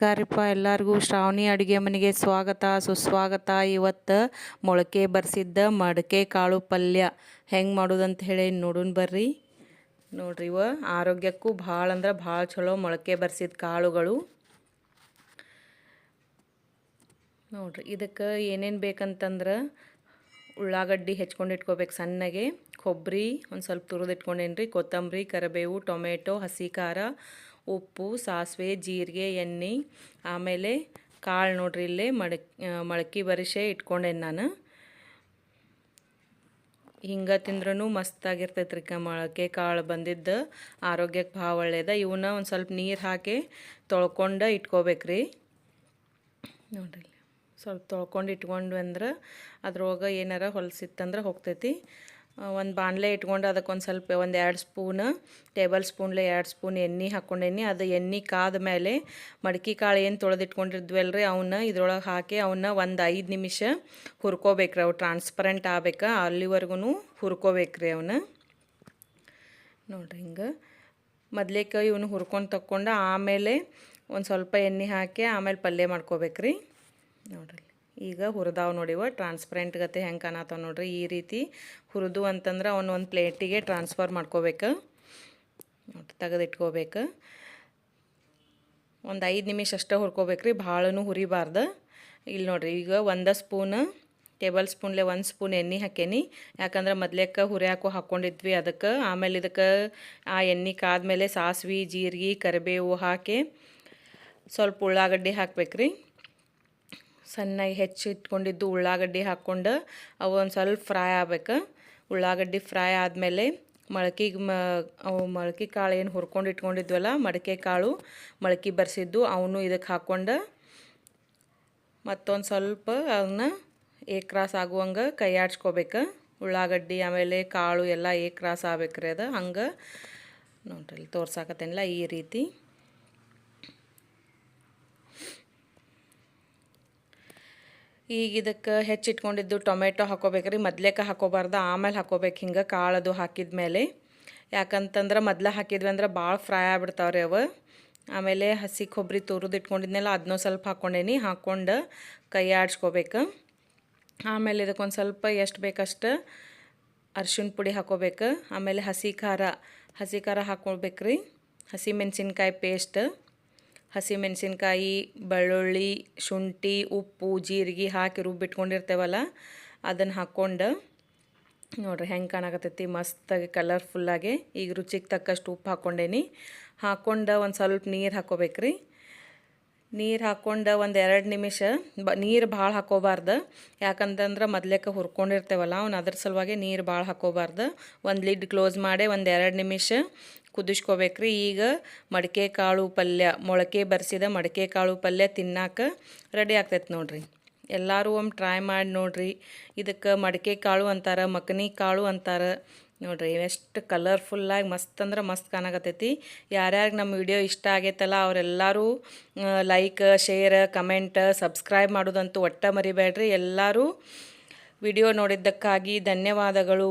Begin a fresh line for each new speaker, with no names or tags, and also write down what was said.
ನಮಸ್ಕಾರಪ್ಪ ಎಲ್ಲರಿಗೂ ಶ್ರಾವಣಿ ಅಡುಗೆ ಮನೆಗೆ ಸ್ವಾಗತ. ಸುಸ್ವಾಗತ. ಇವತ್ತು ಮೊಳಕೆ ಬರ್ಸಿದ್ದ ಮಡಕೆ ಕಾಳು ಪಲ್ಯ. ಹೆಂಗೆ ಮಾಡೋದಂತ ಹೇಳಿ ನೋಡೋಣ ಬರ್ರಿ. ನೋಡ್ರಿ ಇವ, ಆರೋಗ್ಯಕ್ಕೂ ಭಾಳ ಅಂದ್ರೆ ಭಾಳ ಚಲೋ ಮೊಳಕೆ ಬರ್ಸಿದ ಕಾಳುಗಳು. ನೋಡ್ರಿ, ಇದಕ್ಕೆ ಏನೇನು ಬೇಕಂತಂದ್ರೆ ಉಳ್ಳಾಗಡ್ಡಿ ಹೆಚ್ಕೊಂಡು ಇಟ್ಕೋಬೇಕು ಸಣ್ಣಗೆ. ಕೊಬ್ಬರಿ ಒಂದು ಸ್ವಲ್ಪ ತುರಿದು ಇಟ್ಕೊಂಡೇನ್ರಿ. ಕೊತ್ತಂಬರಿ, ಕರಿಬೇವು, ಟೊಮೆಟೊ, ಹಸಿ ಖಾರ ಉಪ್ಪು, ಸಾಸಿವೆ, ಜೀರಿಗೆ, ಎಣ್ಣೆ, ಆಮೇಲೆ ಕಾಳು ನೋಡ್ರಿ ಇಲ್ಲೇ ಮಡಕ್ ಮೊಳಕೆ ಬರಿಸೆ ಇಟ್ಕೊಂಡೇನೆ ನಾನು. ಹಿಂಗೆ ತಿಂದ್ರೂ ಮಸ್ತಾಗಿರ್ತೈತೆ ರೀ ಮೊಳಕೆ, ಕಾಳು ಬಂದಿದ್ದು ಆರೋಗ್ಯಕ್ಕೆ ಭಾಳ ಒಳ್ಳೇದ. ಇವನ್ನ ಒಂದು ಸ್ವಲ್ಪ ನೀರು ಹಾಕಿ ತೊಳ್ಕೊಂಡು ಇಟ್ಕೋಬೇಕ್ರಿ. ನೋಡ್ರಿ ಸ್ವಲ್ಪ ತೊಳ್ಕೊಂಡು ಇಟ್ಕೊಂಡು ಅಂದ್ರೆ ಅದ್ರೊಳಗೆ ಏನಾರ ಹೊಲಸಿತ್ತಂದ್ರೆ ಹೋಗ್ತೈತಿ. ಒಂದು ಬಾಣಲೆ ಇಟ್ಕೊಂಡು ಅದಕ್ಕೆ ಒಂದು ಸ್ವಲ್ಪ ಒಂದು ಎರಡು ಸ್ಪೂನ್, ಟೇಬಲ್ ಸ್ಪೂನ್ಲೆ ಎರಡು ಸ್ಪೂನ್ ಎಣ್ಣೆ ಹಾಕ್ಕೊಂಡೇನಿ. ಅದು ಎಣ್ಣೆ ಕಾದ ಮೇಲೆ ಮಡ್ಕೆ ಕಾಳು ಏನು ತೊಳೆದಿಟ್ಕೊಂಡಿದ್ವಲ್ಲ ರೀ ಅವನ್ನ ಇದ್ರೊಳಗೆ ಹಾಕಿ ಅವನ್ನ ಒಂದು ಐದು ನಿಮಿಷ ಹುರ್ಕೋಬೇಕ್ರಿ. ಅವು ಟ್ರಾನ್ಸ್ಪರೆಂಟ್ ಆಗ್ಬೇಕು ಅಲ್ಲಿವರೆಗೂ ಹುರ್ಕೋಬೇಕ್ರಿ ಅವನ್ನ ನೋಡ್ರಿ ಹಿಂಗೆ. ಮೊದ್ಲೇಕ ಇವನು ಹುರ್ಕೊಂಡು ತಕ್ಕೊಂಡು ಆಮೇಲೆ ಒಂದು ಸ್ವಲ್ಪ ಎಣ್ಣೆ ಹಾಕಿ ಆಮೇಲೆ ಪಲ್ಯ ಮಾಡ್ಕೋಬೇಕ್ರಿ. ನೋಡಿರಿ. ಈಗ ಹುರಿದಾವ್ ನೋಡಿವ ಟ್ರಾನ್ಸ್ಪರೆಂಟ್ ಗತೆ ಹೆಂಗೆ ಕಾಣತ್ತಾವ ನೋಡ್ರಿ. ಈ ರೀತಿ ಹುರಿದು ಅಂತಂದ್ರೆ ಅವನ್ನ ಒಂದು ಪ್ಲೇಟಿಗೆ ಟ್ರಾನ್ಸ್ಫರ್ ಮಾಡ್ಕೋಬೇಕು. ತೆಗೆದಿಟ್ಕೋಬೇಕು. ಒಂದು ಐದು ನಿಮಿಷ ಅಷ್ಟೇ ಹುರ್ಕೋಬೇಕ್ರಿ, ಭಾಳನೂ ಹುರಿಬಾರ್ದು. ಇಲ್ಲಿ ನೋಡ್ರಿ, ಈಗ ಒಂದು ಸ್ಪೂನ್ ಟೇಬಲ್ ಸ್ಪೂನ್ಲೆ ಒಂದು ಸ್ಪೂನ್ ಎಣ್ಣೆ ಹಾಕೇನಿ. ಯಾಕಂದ್ರೆ ಮೊದಲೇಕ ಹುರಿ ಹಾಕೋ ಹಾಕ್ಕೊಂಡಿದ್ವಿ ಅದಕ್ಕೆ. ಆಮೇಲೆ ಇದಕ್ಕೆ ಆ ಎಣ್ಣೆ ಕಾದ್ಮೇಲೆ ಸಾಸ್ವೆ, ಜೀರಿಗೆ, ಕರಿಬೇವು ಹಾಕಿ ಸ್ವಲ್ಪ ಉಳ್ಳಾಗಡ್ಡಿ ಹಾಕ್ಬೇಕ್ರಿ. ಸಣ್ಣಗೆ ಹೆಚ್ಚಿ ಇಟ್ಕೊಂಡಿದ್ದು ಉಳ್ಳಾಗಡ್ಡಿ ಹಾಕ್ಕೊಂಡು ಅವು ಒಂದು ಸ್ವಲ್ಪ ಫ್ರೈ ಆಗ್ಬೇಕು. ಉಳ್ಳಾಗಡ್ಡಿ ಫ್ರೈ ಆದಮೇಲೆ ಮೊಳಕೆಗೆ ಮ, ಅವು ಮೊಳಕೆ ಕಾಳು ಏನು ಹುರ್ಕೊಂಡು ಇಟ್ಕೊಂಡಿದ್ವಲ್ಲ, ಮಡಕೆ ಕಾಳು ಮೊಳಕೆ ಬರ್ಸಿದ್ದು ಅವನು ಇದಕ್ಕೆ ಹಾಕ್ಕೊಂಡು ಮತ್ತೊಂದು ಸ್ವಲ್ಪ ಅವನ್ನ ಏಕ್ರಾಸ್ ಆಗುವಂಗೆ ಕೈ ಆಡ್ಸ್ಕೋಬೇಕು. ಉಳ್ಳಾಗಡ್ಡಿ ಆಮೇಲೆ ಕಾಳು ಎಲ್ಲ ಏಕ್ರಾಸ್ ಆಗ್ಬೇಕ್ರಿ ಅದು. ಹಂಗೆ ನೋಡ್ರಿ ತೋರ್ಸಾಕತ್ತೇನಿಲ್ಲ ಈ ರೀತಿ. ಈಗ ಇದಕ್ಕೆ ಹೆಚ್ಚಿಟ್ಕೊಂಡಿದ್ದು ಟೊಮೆಟೊ ಹಾಕೋಬೇಕ್ರಿ. ಮೊದ್ಲೇಕ ಹಾಕೋಬಾರ್ದು, ಆಮೇಲೆ ಹಾಕೋಬೇಕು ಹಿಂಗೆ ಕಾಳದು ಹಾಕಿದ ಮೇಲೆ ಯಾಕಂತಂದ್ರೆ ಮೊದ್ಲು ಹಾಕಿದ್ವಿ ಅಂದ್ರೆ ಭಾಳ ಫ್ರೈ ಆಗ್ಬಿಡ್ತಾವ್ರಿ ಅವು. ಆಮೇಲೆ ಹಸಿ ಕೊಬ್ಬರಿ ತುರಿದು ಇಟ್ಕೊಂಡಿದ್ನೆಲ್ಲ ಅದನ್ನೂ ಸ್ವಲ್ಪ ಹಾಕ್ಕೊಂಡೇನಿ ಹಾಕ್ಕೊಂಡು ಕೈ ಆಡ್ಸ್ಕೋಬೇಕು. ಆಮೇಲೆ ಇದಕ್ಕೊಂದು ಸ್ವಲ್ಪ ಎಷ್ಟು ಬೇಕಷ್ಟು ಅರ್ಶಿಣ ಪುಡಿ ಹಾಕೋಬೇಕು. ಆಮೇಲೆ ಹಸಿ ಖಾರ ಹಸಿ ಖಾರ ಹಾಕ್ಕೊಳ್ಬೇಕ್ರಿ ಹಸಿ ಮೆಣಸಿನ್ಕಾಯಿ ಪೇಸ್ಟ್. ಹಸಿಮೆಣಸಿನ್ಕಾಯಿ, ಬೆಳ್ಳುಳ್ಳಿ, ಶುಂಠಿ, ಉಪ್ಪು, ಜೀರಿಗೆ ಹಾಕಿ ರುಬ್ಬಿಟ್ಕೊಂಡಿರ್ತೇವಲ್ಲ, ಅದನ್ನು ಹಾಕ್ಕೊಂಡು ನೋಡಿರಿ ಹೆಂಗೆ ಕಾಣಕತ್ತೈತಿ, ಮಸ್ತಾಗಿ ಕಲರ್ಫುಲ್ಲಾಗಿ ಈಗ ರುಚಿಗೆ ತಕ್ಕಷ್ಟು ಉಪ್ಪು ಹಾಕ್ಕೊಂಡೇನಿ. ಹಾಕ್ಕೊಂಡು ಒಂದು ಸ್ವಲ್ಪ ನೀರು ಹಾಕ್ಕೋಬೇಕ್ರಿ. ನೀರು ಹಾಕ್ಕೊಂಡು ಒಂದು ಎರಡು ನಿಮಿಷ ಬ, ನೀರು ಭಾಳ ಹಾಕೋಬಾರ್ದು. ಯಾಕಂತಂದ್ರೆ ಮೊದ್ಲೇಕ ಹುರ್ಕೊಂಡಿರ್ತೇವಲ್ಲ, ಅವ್ನು ಅದ್ರ ಸಲುವಾಗಿ ನೀರು ಭಾಳ ಹಾಕೋಬಾರ್ದು. ಒಂದು ಲಿಡ್ ಕ್ಲೋಸ್ ಮಾಡಿ ಒಂದು ಎರಡು ನಿಮಿಷ ಕುದಿಸ್ಕೋಬೇಕ್ರಿ. ಈಗ ಮಡಿಕೆ ಕಾಳು ಪಲ್ಯ, ಮೊಳಕೆ ಬರೆಸಿದ ಮಡಿಕೆ ಕಾಳು ಪಲ್ಯ ತಿನ್ನಾಕ ರೆಡಿ ಆಗ್ತೈತೆ ನೋಡಿರಿ. ಎಲ್ಲರೂ ಒಮ್ಮೆ ಟ್ರೈ ಮಾಡಿ ನೋಡಿರಿ. ಇದಕ್ಕೆ ಮಡಿಕೆ ಕಾಳು ಅಂತಾರೆ, ಮಕನಿ ಕಾಳು ಅಂತಾರೆ. ನೋಡಿರಿ ಎಷ್ಟು ಕಲರ್ಫುಲ್ಲಾಗಿ ಮಸ್ತ್ ಅಂದ್ರೆ ಮಸ್ತ್ ಕಾಣಕತ್ತೈತಿ. ಯಾರ್ಯಾರಿಗೆ ನಮ್ಮ ವಿಡಿಯೋ ಇಷ್ಟ ಆಗೈತಲ್ಲ, ಅವರೆಲ್ಲರೂ ಲೈಕ್ ಶೇರ್ ಕಮೆಂಟ್ ಸಬ್ಸ್ಕ್ರೈಬ್ ಮಾಡೋದಂತೂ ಒಟ್ಟ ಮರಿಬೇಡ್ರಿ. ಎಲ್ಲರೂ ವಿಡಿಯೋ ನೋಡಿದ್ದಕ್ಕಾಗಿ ಧನ್ಯವಾದಗಳು.